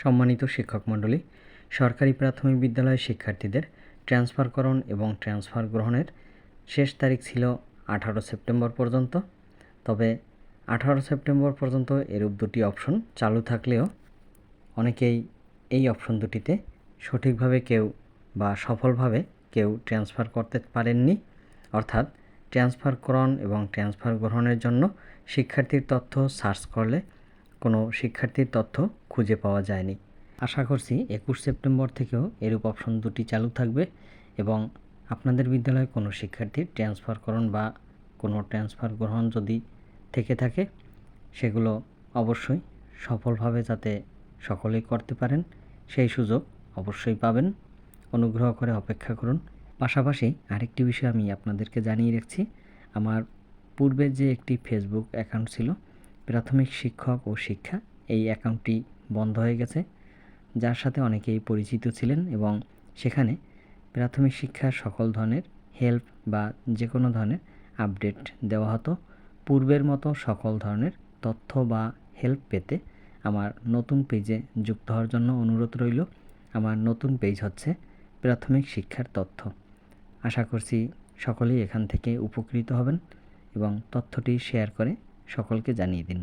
সম্মানিত শিক্ষক মণ্ডলী, সরকারি প্রাথমিক বিদ্যালয়ের শিক্ষার্থীদের ট্রান্সফারকরণ এবং ট্রান্সফার গ্রহণের শেষ তারিখ ছিল আঠারো সেপ্টেম্বর পর্যন্ত। তবে আঠারো সেপ্টেম্বর পর্যন্ত এরূপ দুটি অপশন চালু থাকলেও অনেকেই এই অপশন দুটিতে সঠিকভাবে কেউ বা সফলভাবে কেউ ট্রান্সফার করতে পারেননি। অর্থাৎ ট্রান্সফারকরণ এবং ট্রান্সফার গ্রহণের জন্য শিক্ষার্থীর তথ্য সার্চ করলে কোনো শিক্ষার্থীর তথ্য খুঁজে পাওয়া যায়নি। আশা করছি একুশ সেপ্টেম্বর থেকেও এরূপ অপশন দুটি চালু থাকবে এবং আপনাদের বিদ্যালয়ে কোনো শিক্ষার্থীর ট্রান্সফারকরণ বা কোনো ট্রান্সফার গ্রহণ যদি থেকে থাকে, সেগুলো অবশ্যই সফলভাবে যাতে সকলেই করতে পারেন, সেই সুযোগ অবশ্যই পাবেন। অনুগ্রহ করে অপেক্ষা করুন। পাশাপাশি আরেকটি বিষয় আমি আপনাদেরকে জানিয়ে রাখছি। আমার পূর্বে যে একটি ফেসবুক অ্যাকাউন্ট ছিল প্রাথমিক শিক্ষক ও শিক্ষা এই অ্যাকাউন্টটি বন্ধ হয়ে গেছে, যার সাথে অনেকেই পরিচিত ছিলেন এবং সেখানে প্রাথমিক শিক্ষার সকল ধরনের হেল্প বা যে কোনো ধরনের আপডেট দেওয়া হতো। পূর্বের মতো সকল ধরনের তথ্য বা হেল্প পেতে আমার নতুন পেজে যুক্ত হওয়ার জন্য অনুরোধ রইল। আমার নতুন পেজ হচ্ছে প্রাথমিক শিক্ষার তথ্য। আশা করছি সকলেই এখান থেকে উপকৃত হবেন এবং তথ্যটি শেয়ার করে সকলকে জানিয়ে দিন।